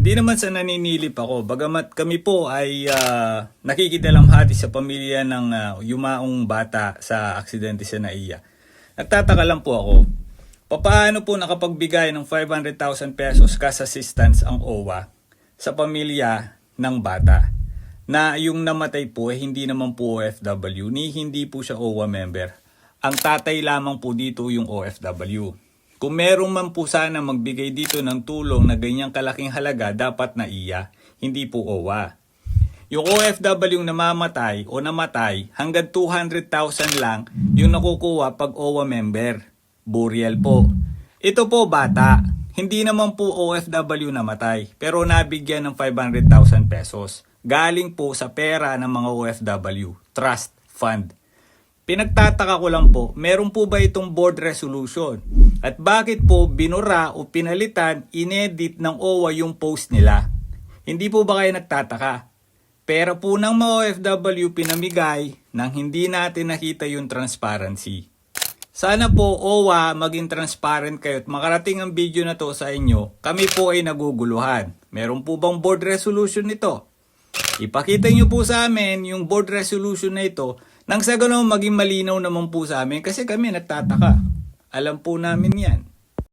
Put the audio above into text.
Hindi naman sa naninilip ako, bagamat kami po ay uh, nakikidalamhati sa pamilya ng ah, yumaong bata sa aksidente sa NAIA. Nagtataka lang po ako, papaano po nakapagbigay ng 500,000 pesos cash assistance ang OWA sa pamilya ng bata? Na yung namatay po, eh, hindi naman po OFW, ni hindi po siya OWA member. Ang tatay lamang po dito yung OFW. Kung meron man po sana magbigay dito ng tulong na ganyang kalaking halaga, dapat na iya, hindi po OWA. Yung OFW yung namamatay o namatay, hanggang 200,000 lang yung nakukuha pag OWA member. Burial po. Ito po bata, hindi naman po OFW namatay, pero nabigyan ng 500,000 pesos. Galing po sa pera ng mga OFW, trust fund. Pinagtataka ko lang po, meron po ba itong board resolution? At bakit po binura o pinalitan, inedit ng OWA yung post nila? Hindi po ba kayo nagtataka? Pera po ng mga OFW pinamigay nang hindi natin nakita yung transparency. Sana po OWA maging transparent kayo at makarating ang video na to sa inyo. Kami po ay naguguluhan. Meron po bang board resolution nito? Ipakita nyo po sa amin yung board resolution na ito nang sa ganun maging malinaw naman po sa amin kasi kami nagtataka. Alam po namin yan.